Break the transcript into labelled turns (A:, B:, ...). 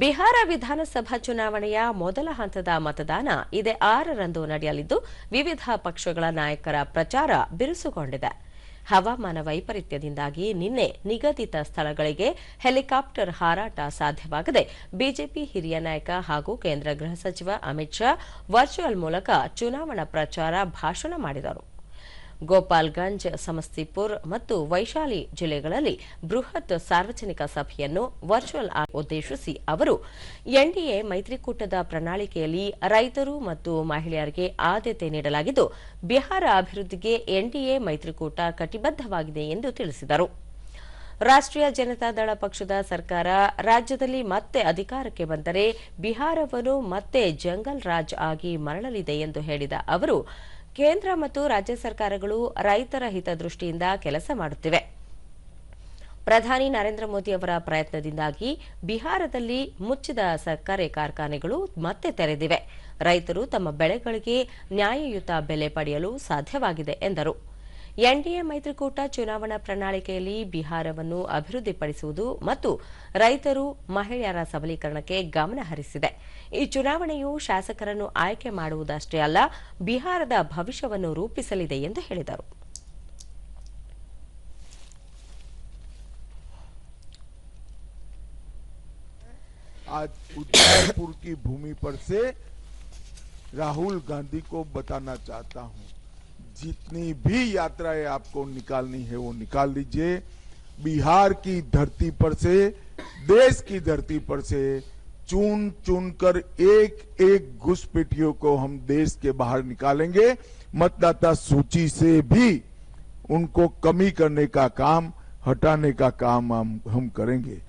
A: ಬಿಹಾರ ವಿಧಾನಸಭಾ ಚುನಾವಣೆಯ ಮೊದಲ ಹಂತದ ಮತದಾನ ಇದೇ ಆರರಂದು ನಡೆಯಲಿದ್ದು, ವಿವಿಧ ಪಕ್ಷಗಳ ನಾಯಕರ ಪ್ರಚಾರ ಬಿರುಸುಗೊಂಡಿದೆ. ಹವಾಮಾನ ವೈಪರೀತ್ಯದಿಂದಾಗಿ ನಿನ್ನೆ ನಿಗದಿತ ಸ್ಥಳಗಳಿಗೆ ಹೆಲಿಕಾಪ್ಟರ್ ಹಾರಾಟ ಸಾಧ್ಯವಾಗದೆ, ಬಿಜೆಪಿ ಹಿರಿಯ ನಾಯಕ ಹಾಗೂ ಕೇಂದ್ರ ಗೃಹ ಸಚಿವ ಅಮಿತ್ ಶಾ ವರ್ಚುವಲ್ ಮೂಲಕ ಚುನಾವಣಾ ಪ್ರಚಾರ ಭಾಷಣ ಮಾಡಿದರು. ಗೋಪಾಲ್ಗಂಜ್, ಸಮಸ್ತಿಪುರ್ ಮತ್ತು ವೈಶಾಲಿ ಜಿಲ್ಲೆಗಳಲ್ಲಿ ಬೃಹತ್ ಸಾರ್ವಜನಿಕ ಸಭೆಯನ್ನು ವರ್ಚುವಲ್ ಆಗಿ ಉದ್ದೇಶಿಸಿ ಅವರು, ಎನ್ಡಿಎ ಮೈತ್ರಿಕೂಟದ ಪ್ರಣಾಳಿಕೆಯಲ್ಲಿ ರೈತರು ಮತ್ತು ಮಹಿಳೆಯರಿಗೆ ಆದ್ಯತೆ ನೀಡಲಾಗಿದ್ದು, ಬಿಹಾರ ಅಭಿವೃದ್ಧಿಗೆ ಎನ್ಡಿಎ ಮೈತ್ರಿಕೂಟ ಕಟಿಬದ್ದವಾಗಿದೆ ಎಂದು ತಿಳಿಸಿದರು. ರಾಷ್ಟ್ರೀಯ ಜನತಾದಳ ಪಕ್ಷದ ಸರ್ಕಾರ ರಾಜ್ಯದಲ್ಲಿ ಮತ್ತೆ ಅಧಿಕಾರಕ್ಕೆ ಬಂದರೆ ಬಿಹಾರವನ್ನು ಮತ್ತೆ ಜಂಗಲ್ ರಾಜ್ ಆಗಿ ಮರಳಲಿದೆ ಎಂದು ಹೇಳಿದ ಅವರು ಕೇಂದ್ರ ಮತ್ತು ರಾಜ್ಯ ಸರ್ಕಾರಗಳು ರೈತರ ಹಿತದೃಷ್ಟಿಯಿಂದ ಕೆಲಸ ಮಾಡುತ್ತಿವೆ. ಪ್ರಧಾನಿ ನರೇಂದ್ರ ಮೋದಿ ಅವರ ಪ್ರಯತ್ನದಿಂದಾಗಿ ಬಿಹಾರದಲ್ಲಿ ಮುಚ್ಚಿದ ಸಕ್ಕರೆ ಕಾರ್ಖಾನೆಗಳು ಮತ್ತೆ ತೆರೆದಿವೆ. ರೈತರು ತಮ್ಮ ಬೆಳೆಗಳಿಗೆ ನ್ಯಾಯಯುತ ಬೆಲೆ ಪಡೆಯಲು ಸಾಧ್ಯವಾಗಿದೆ ಎಂದರು. ಎನ್ಡಿಎ ಮೈತ್ರಿಕೂಟ ಚುನಾವಣಾ ಪ್ರಣಾಳಿಕೆಯಲ್ಲಿ ಬಿಹಾರವನ್ನು ಅಭಿವೃದ್ಧಿಪಡಿಸುವುದು ಮತ್ತು ರೈತರು ಮಹಿಳೆಯರ ಸಬಲೀಕರಣಕ್ಕೆ ಗಮನ ಹರಿಸಿದೆ ಈ ಚುನಾವಣೆಯು ಶಾಸಕರನ್ನು ಆಯ್ಕೆ ಮಾಡುವುದಷ್ಟೇ ಅಲ್ಲ ಬಿಹಾರದ ಭವಿಷ್ಯವನ್ನು ರೂಪಿಸಲಿದೆ ಎಂದು ಹೇಳಿದರು
B: आज उदयपुर की भूमि पर से राहुल गांधी को बताना चाहता हूं जितनी भी यात्राएँ आपको निकालनी है, वो निकाल लीजिए। बिहार की धरती पर से, देश की धरती पर से चुन चुन कर एक एक घुसपैठियों को हम देश के बाहर निकालेंगे। मतदाता सूची से भी उनको कमी करने का काम, हटाने का काम हम करेंगे।